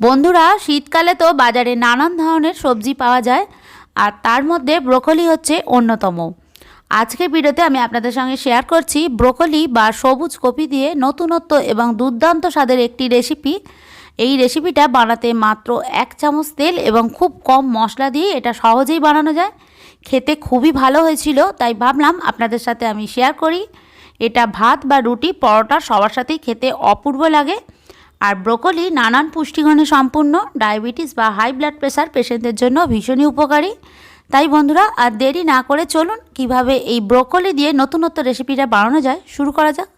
বন্ধুরা, শীতকালে তো বাজারে নানান ধরনের সবজি পাওয়া যায়, আর তার মধ্যে ব্রোকলি হচ্ছে অন্যতম। আজকের ভিডিওতে আমি আপনাদের সঙ্গে শেয়ার করছি ব্রোকলি বা সবুজ কপি দিয়ে নতুনত্ব এবং দুর্দান্ত স্বাদের একটি রেসিপি এই রেসিপিটা বানাতে মাত্র এক চামচ তেল এবং খুব কম মশলা দিয়ে এটা সহজেই বানানো যায়। খেতে খুবই ভালো হয়েছিল, তাই ভাবলাম আপনাদের সাথে আমি শেয়ার করি। এটা ভাত বা রুটি, পরোটা সবার সাথেই খেতে অপূর্ব লাগে। আর ব্রোকলি নানান পুষ্টিগুণে সম্পূর্ণ, ডায়াবেটিস বা হাই ব্লাড প্রেশার পেশেন্টদের জন্য ভীষণই উপকারী। তাই বন্ধুরা, আর দেরি না করে চলুন কীভাবে এই ব্রোকলি দিয়ে নতুনত্ব রেসিপিটা বানানো যায়, শুরু করা যাক।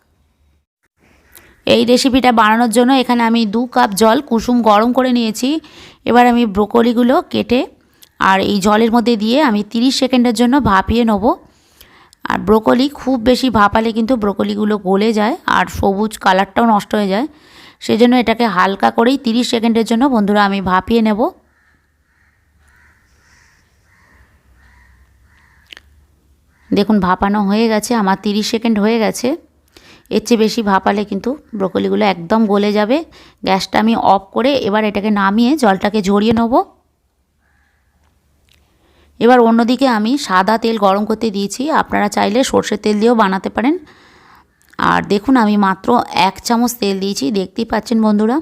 এই রেসিপিটা বানানোর জন্য এখানে আমি দু কাপ জল কুসুম গরম করে নিয়েছি। এবার আমি ব্রোকলিগুলো কেটে আর এই জলের মধ্যে দিয়ে আমি 30 সেকেন্ডের জন্য ভাপিয়ে নেব। আর ব্রোকলি খুব বেশি ভাপালে কিন্তু ব্রোকলিগুলো গলে যায় আর সবুজ কালারটাও নষ্ট হয়ে যায়। সেজন্য এটাকে হালকা করেই 30 সেকেন্ডের জন্য বন্ধুরা আমি ভাপিয়ে নেব। দেখুন, ভাপানো হয়ে গেছে, আমার 30 সেকেন্ড হয়ে গেছে। এর চেয়ে বেশি ভাপালে কিন্তু ব্রোকলিগুলো একদম গলে যাবে। গ্যাসটা আমি অফ করে এবার এটাকে নামিয়ে জলটাকে ঝরিয়ে নেব। এবার অন্যদিকে আমি সাদা তেল গরম করতে দিয়েছি। আপনারা চাইলে সর্ষের তেল দিয়েও বানাতে পারেন। আর দেখুন, আমি মাত্র এক চামচ তেল দিয়েছি, দেখতেই পাচ্ছেন বন্ধুরা।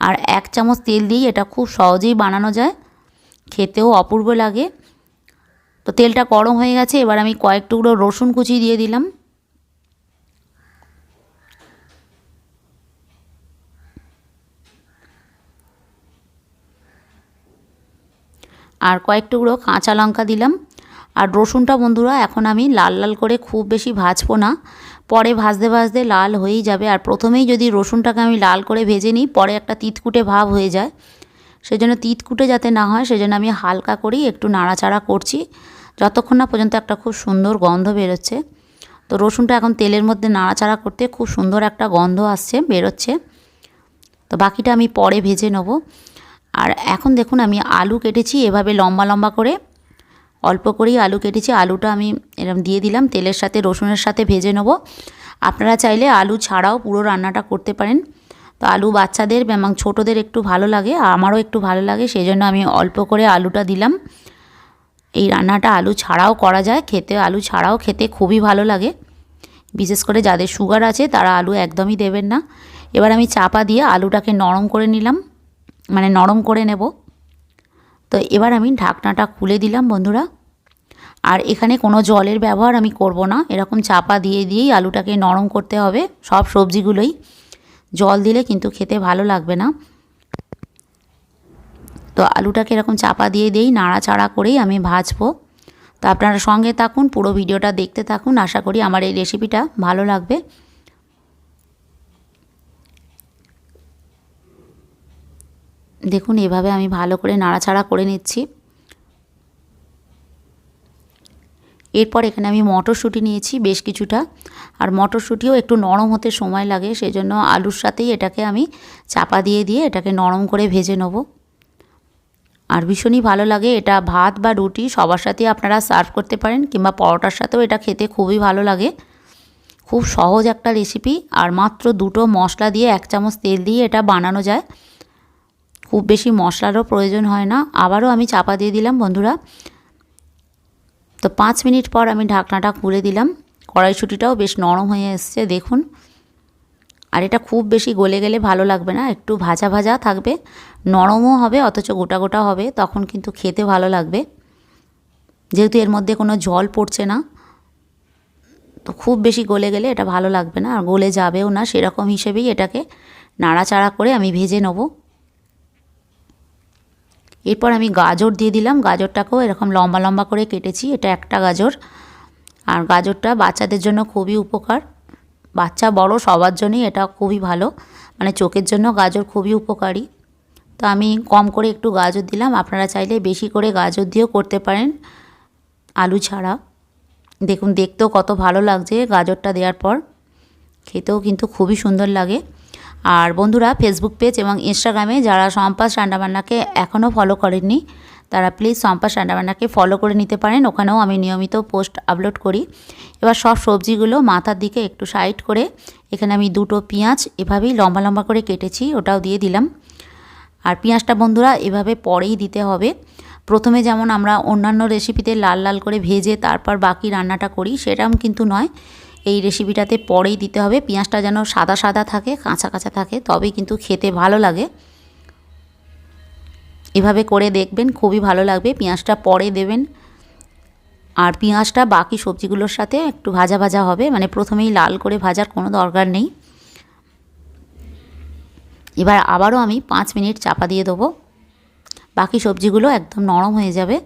আর এক চামচ তেল দিয়েই এটা খুব সহজেই বানানো যায়, খেতেও অপূর্ব লাগে। তো তেলটা গরম হয়ে গেছে, এবার আমি কয়েক টুকরো রসুন কুচি দিয়ে দিলাম। আর কয়েক টুকরো কাঁচা লঙ্কা দিলাম। আর রসুনটা বন্ধুরা, এখন আমি লাল লাল করে খুব বেশি ভাজবো না। পরে ভাজতে ভাজতে লাল হয়েই যাবে। আর প্রথমেই যদি রসুনটাকে আমি লাল করে ভেজে নিই, পরে একটা তিতকুটে ভাব হয়ে যায়। সেজন্য তিতকুটে যাতে না হয়, সেজন্য আমি হালকা করেই একটু নাড়াচাড়া করছি। যতক্ষণ না পর্যন্ত একটা খুব সুন্দর গন্ধ বেরোচ্ছে। তো রসুনটা এখন তেলের মধ্যে নাড়াচাড়া করতে খুব সুন্দর একটা গন্ধ আসছে, বেরোচ্ছে। তো বাকিটা আমি পরে ভেজে নেব। আর এখন দেখুন, আমি আলু কেটেছি, এভাবে লম্বা লম্বা করে। অল্প করেই আলু কেটেছি, আলুটা আমি এরকম দিয়ে দিলাম, তেলের সাথে, রসুনের সাথে ভেজে নেব। আপনারা চাইলে আলু ছাড়াও পুরো রান্নাটা করতে পারেন। তো আলু বাচ্চাদের এবং ছোটোদের একটু ভালো লাগে আমারও একটু ভালো লাগে সেই জন্য আমি অল্প করে আলুটা দিলাম। এই রান্নাটা আলু ছাড়াও করা যায়, খেতে, আলু ছাড়াও খেতে খুবই ভালো লাগে। বিশেষ করে যাদের সুগার আছে, তারা আলু একদমই দেবেন না। এবার আমি চাপা দিয়ে আলুটাকে নরম করে নিলাম মানে নরম করে নেব। তো এবার আমি ঢাকনাটা খুলে দিলাম, বন্ধুরা। আর এখানে কোনো জলের ব্যবহার আমি করব না। এরকম চাপা দিয়ে দিয়েই আলুটাকে নরম করতে হবে, সব সবজিগুলোই। জল দিলে কিন্তু খেতে ভালো লাগবে না। তো আলুটাকে এরকম চাপা দিয়ে দিয়েই নাড়াচাড়া করেই আমি ভাজবো। তো আপনারা সঙ্গে থাকুন, পুরো ভিডিওটা দেখতে থাকুন। আশা করি আমার এই রেসিপিটা ভালো লাগবে। দেখুন, এভাবে আমি ভালো করে নাড়াচাড়া করে নিচ্ছি। এরপর এখানে আমি মটরশুঁটি নিয়েছি বেশ কিছুটা। আর মটরশুঁটিও একটু নরম হতে সময় লাগে সেই জন্য আলুর সাথেই এটাকে আমি চাপা দিয়ে দিয়ে এটাকে নরম করে ভেজে নেব। আর ভীষণই ভালো লাগে এটা ভাত বা রুটি, সবার সাথে আপনারা সার্ভ করতে পারেন, কিংবা পরোটার সাথেও এটা খেতে খুবই ভালো লাগে। খুব সহজ একটা রেসিপি, আর মাত্র দুটো মশলা দিয়ে এক চামচ তেল দিয়ে এটা বানানো যায়। খুব বেশি মশলারও প্রয়োজন হয় না। আবারও আমি চাপা দিয়ে দিলাম, বন্ধুরা। তো পাঁচ মিনিট পর আমি ঢাকনাটা খুলে দিলাম। কড়াইশুটিটাও বেশ নরম হয়ে এসছে, দেখুন। আর এটা খুব বেশি গলে গেলে ভালো লাগবে না, একটু ভাজা ভাজা থাকবে। নরমও হবে, অথচ গোটা গোটা হবে, তখন কিন্তু খেতে ভালো লাগবে। যেহেতু এর মধ্যে কোনো জল পড়ছে না, তো খুব বেশি গলে গেলে এটা ভালো লাগবে না, আর গলে যাবেও না। সেরকম হিসেবেই এটাকে নাড়াচাড়া করে আমি ভেজে নেব। এরপর আমি গাজর দিয়ে দিলাম। গাজরটাকেও এরকম লম্বা লম্বা করে কেটেছি। এটা একটা গাজর। আর গাজরটা বাচ্চাদের জন্য খুবই উপকার। বাচ্চা বড়, সবার জন্যই এটা খুবই ভালো। মানে চোখের জন্য গাজর খুবই উপকারী। তো আমি কম করে একটু গাজর দিলাম। আপনারা চাইলে বেশি করে গাজর দিয়েও করতে পারেন আলু ছাড়া। দেখুন, দেখতেও কত ভালো লাগছে গাজরটা দেওয়ার পর। খেতেও কিন্তু খুবই সুন্দর লাগে। আর বন্ধুরা ফেসবুক পেজ এবং ইনস্টাগ্রামে যারা সম্পাস রান্নাবান্নাকে এখনও ফলো করেননি, তারা প্লিজ সম্পাস রান্নাবান্নাকে ফলো করে নিতে পারেন। ওখানেও আমি নিয়মিত পোস্ট আপলোড করি। এবার সব সবজিগুলো মাথার দিকে একটু সাইড করে, এখানে আমি দুটো পেঁয়াজ এভাবেই লম্বা লম্বা করে কেটেছি, ওটাও দিয়ে দিলাম। আর পেঁয়াজটা বন্ধুরা এভাবে পরেই দিতে হবে। প্রথমে যেমন আমরা অন্যান্য রেসিপিতে লাল লাল করে ভেজে তারপর বাকি রান্নাটা করি সেরকম কিন্তু নয়। এই রেসিপিটাতে পরেই দিতে হবে। পেঁয়াজটা যেন সাদা সাদা থাকে, কাঁচা কাঁচা থাকে, তবেই কিন্তু খেতে ভালো লাগে। এভাবে করে দেখবেন, খুবই ভালো লাগবে। পেঁয়াজটা পরে দেবেন। আর পেঁয়াজটা বাকি সবজিগুলোর সাথে একটু ভাজা ভাজা হবে। মানে প্রথমেই লাল করে ভাজার কোনো দরকার নেই। এবার আবারও আমি পাঁচ মিনিট চাপা দিয়ে দেবো। বাকি সবজিগুলো একদম নরম হয়ে যাবে।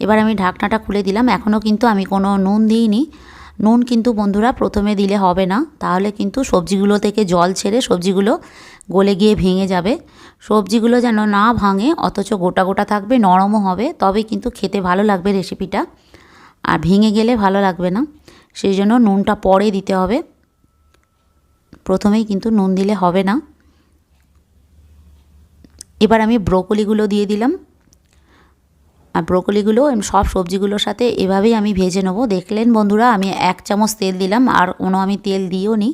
এবার আমি ঢাকনাটা খুলে দিলাম। এখনও কিন্তু আমি কোনো নুন দিইনি। নুন কিন্তু বন্ধুরা প্রথমে দিলে হবে না। তাহলে কিন্তু সবজিগুলো থেকে জল ছেড়ে সবজিগুলো গলে গিয়ে ভেঙে যাবে। সবজিগুলো যেন না ভাঙে, অথচ গোটা গোটা থাকবে, নরমও হবে, তবে কিন্তু খেতে ভালো লাগবে রেসিপিটা। আর ভেঙে গেলে ভালো লাগবে না। সেই জন্য নুনটা পরে দিতে হবে। প্রথমেই কিন্তু নুন দিলে হবে না। এবার আমি ব্রোকলিগুলো দিয়ে দিলাম। ব্রোকলিগুলো সব সবজিগুলোর সাথে এভাবেই আমি ভেজে নেব। দেখলেন বন্ধুরা, আমি এক চামচ তেল দিলাম, আর কোনো আমি তেল দিও নি।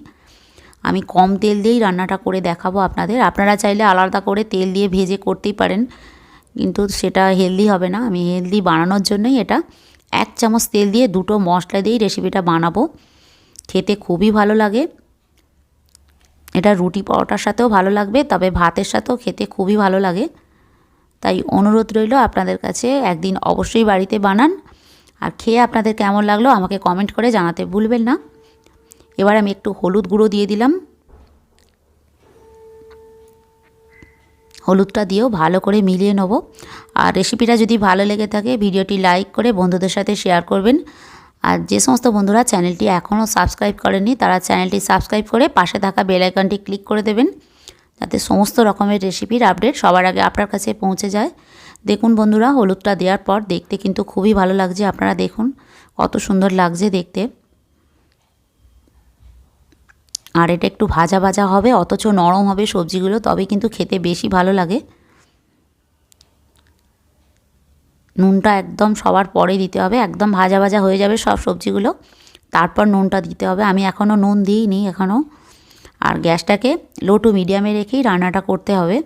আমি কম তেল দিয়েই রান্নাটা করে দেখাবো আপনাদের। আপনারা চাইলে আলাদা করে তেল দিয়ে ভেজে করতেই পারেন, কিন্তু সেটা হেলদি হবে না। আমি হেলদি বানানোর জন্যই এটা এক চামচ তেল দিয়ে দুটো মশলা দিয়েই রেসিপিটা বানাবো। খেতে খুবই ভালো লাগে। এটা রুটি পরোটার সাথেও ভালো লাগবে, তবে ভাতের সাথেও খেতে খুবই ভালো লাগে। তাই অনুরোধ রইল আপনাদের কাছে একদিন অবশ্যই বাড়িতে বানান। আর খেয়ে আপনাদের কেমন লাগল আমাকে কমেন্ট করে জানাতে ভুলবেন না। এবার আমি একটু হলুদ গুঁড়ো দিয়ে দিলাম। হলুদটা দিয়েও ভালো করে মিলিয়ে নেব। আর রেসিপিটা যদি ভালো লেগে থাকে, ভিডিওটি লাইক করে বন্ধুদের সাথে শেয়ার করবেন। আর যে সমস্ত বন্ধুরা চ্যানেলটি এখনও সাবস্ক্রাইব করেনি তারা চ্যানেলটি সাবস্ক্রাইব করে পাশে থাকা বেল আইকনটি ক্লিক করে দেবেন। যাতে সমস্ত রকমের রেসিপির আপডেট সবার আগে আপনার কাছে পৌঁছে যায়। দেখুন বন্ধুরা, হলুদটা দেওয়ার পর দেখতে কিন্তু খুবই ভালো লাগছে, আপনারা দেখুন কত সুন্দর লাগছে দেখতে। আর এটা একটু ভাজা ভাজা হবে, অথচ নরম হবে সবজিগুলো, তবে কিন্তু খেতে বেশি ভালো লাগে। নুনটা একদম সবার পরে দিতে হবে, একদম ভাজা ভাজা হয়ে যাবে সব সবজিগুলো। তারপর নুনটা দিতে হবে, আমি এখনও নুন দিইনি এখনও আর গ্যাসটাকে লো টু মিডিয়ামে রেখেই রান্নাটা করতে হবে।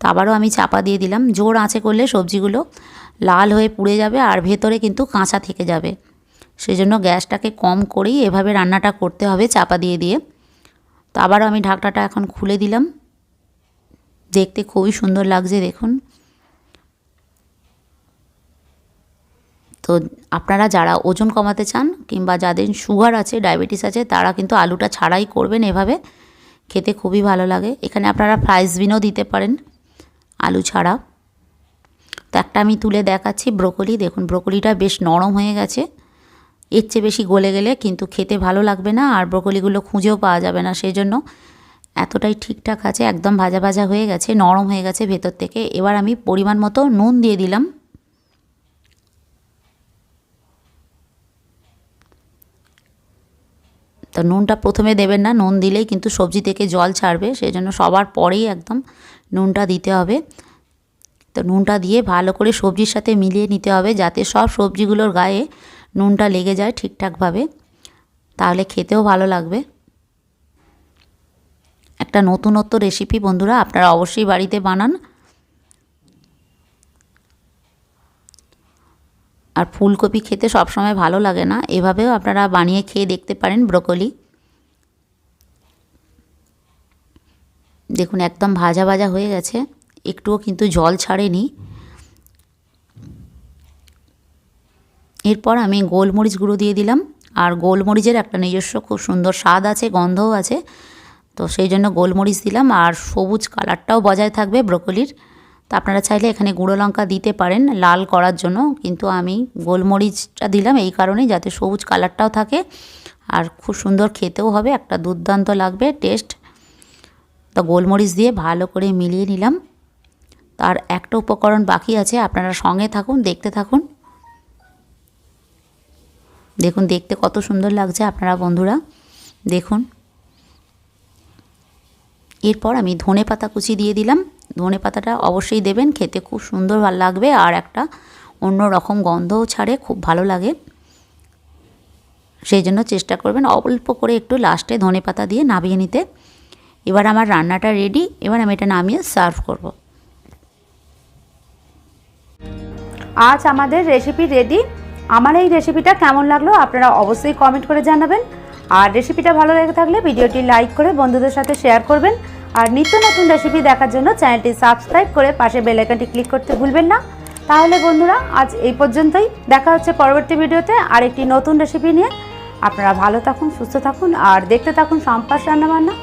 তো আবারও আমি চাপা দিয়ে দিলাম। জোর আঁচে করলে সবজিগুলো লাল হয়ে পুড়ে যাবে আর ভেতরে কিন্তু কাঁচা থেকে যাবে। সেই জন্য গ্যাসটাকে কম করেই এভাবে রান্নাটা করতে হবে চাপা দিয়ে দিয়ে। তো আবারও আমি ঢাকটাটা এখন খুলে দিলাম। দেখতে খুবই সুন্দর লাগছে, দেখুন। তো আপনারা যারা ওজন কমাতে চান কিংবা যাদের সুগার আছে ডায়াবেটিস আছে, তারা কিন্তু আলুটা ছাড়াই করবেন এভাবে। খেতে খুবই ভালো লাগে। এখানে আপনারা ফ্রাইস বিনও দিতে পারেন আলু ছাড়া। তো একটা আমি তুলে দেখাচ্ছি ব্রোকলি। দেখুন, ব্রোকলিটা বেশ নরম হয়ে গেছে। এর চেয়ে বেশি গলে গেলে কিন্তু খেতে ভালো লাগবে না আর ব্রোকলিগুলো খুঁজেও পাওয়া যাবে না সেই জন্য এতটাই ঠিকঠাক আছে, একদম ভাজা ভাজা হয়ে গেছে, নরম হয়ে গেছে ভেতর থেকে। এবার আমি পরিমাণ মতো নুন দিয়ে দিলাম। তো নুনটা প্রথমে দেবেন না, নুন দিলেই কিন্তু সবজি থেকে জল ছাড়বে সেই জন্য সবার পরেই একদম নুনটা দিতে হবে। তো নুনটা দিয়ে ভালো করে সবজির সাথে মিলিয়ে নিতে হবে, যাতে সব সবজিগুলোর গায়ে নুনটা লেগে যায় ঠিকঠাকভাবে। তাহলে খেতেও ভালো লাগবে। একটা নতুনত্ব রেসিপি বন্ধুরা, আপনারা অবশ্যই বাড়িতে বানান। আর ফুলকপি খেতে সবসময় ভালো লাগে না। এভাবেও আপনারা বানিয়ে খেয়ে দেখতে পারেন ব্রোকলি। দেখুন, একদম ভাজা ভাজা হয়ে গেছে। একটুও কিন্তু জল ছাড়েনি। এরপর আমি গোলমরিচ গুঁড়ো দিয়ে দিলাম। আর গোলমরিচের একটা নিজস্ব খুব সুন্দর স্বাদ আছে, গন্ধও আছে। তো সেই জন্য গোলমরিচ দিলাম। আর সবুজ কালারটাও বজায় থাকবে ব্রোকলির। তো আপনারা চাইলে এখানে গুঁড়ো লঙ্কা দিতে পারেন লাল করার জন্য। কিন্তু আমি গোলমরিচটা দিলাম এই কারণেই যাতে সবুজ কালারটাও থাকে। আর খুব সুন্দর খেতেও হবে, একটা দুর্দান্ত লাগবে টেস্ট তো গোলমরিচ দিয়ে ভালো করে মিলিয়ে নিলাম। তার একটা উপকরণ বাকি আছে, আপনারা সঙ্গে থাকুন, দেখতে থাকুন। দেখুন, দেখতে কত সুন্দর লাগছে আপনারা বন্ধুরা। দেখুন। এরপর আমি ধনে পাতা কুচি দিয়ে দিলাম। ধনে পাতাটা অবশ্যই দেবেন, খেতে খুব সুন্দর লাগবে আর একটা অন্য রকম গন্ধও ছাড়ে, খুব ভালো লাগে। সেই জন্য চেষ্টা করবেন অল্প করে একটু লাস্টে ধনে পাতা দিয়ে নামিয়ে নিতে। এবার আমার রান্নাটা রেডি এবার আমি এটা নামিয়ে সার্ভ করব। আজ আমাদের রেসিপি রেডি আমার এই রেসিপিটা কেমন লাগল আপনারা অবশ্যই কমেন্ট করে জানাবেন। আর রেসিপিটা ভালো লেগে থাকলে ভিডিওটি লাইক করে বন্ধুদের সাথে শেয়ার করবেন। আর নিত্য নতুন রেসিপি দেখার জন্য চ্যানেলটি সাবস্ক্রাইব করে পাশে বেলাইকনটি ক্লিক করতে ভুলবেন না। তাহলে বন্ধুরা, আজ এই পর্যন্তই। দেখা হচ্ছে পরবর্তী ভিডিওতে আর একটি নতুন রেসিপি নিয়ে। আপনারা ভালো থাকুন, সুস্থ থাকুন, আর দেখতে থাকুন সম্পাস রান্নাবান্না।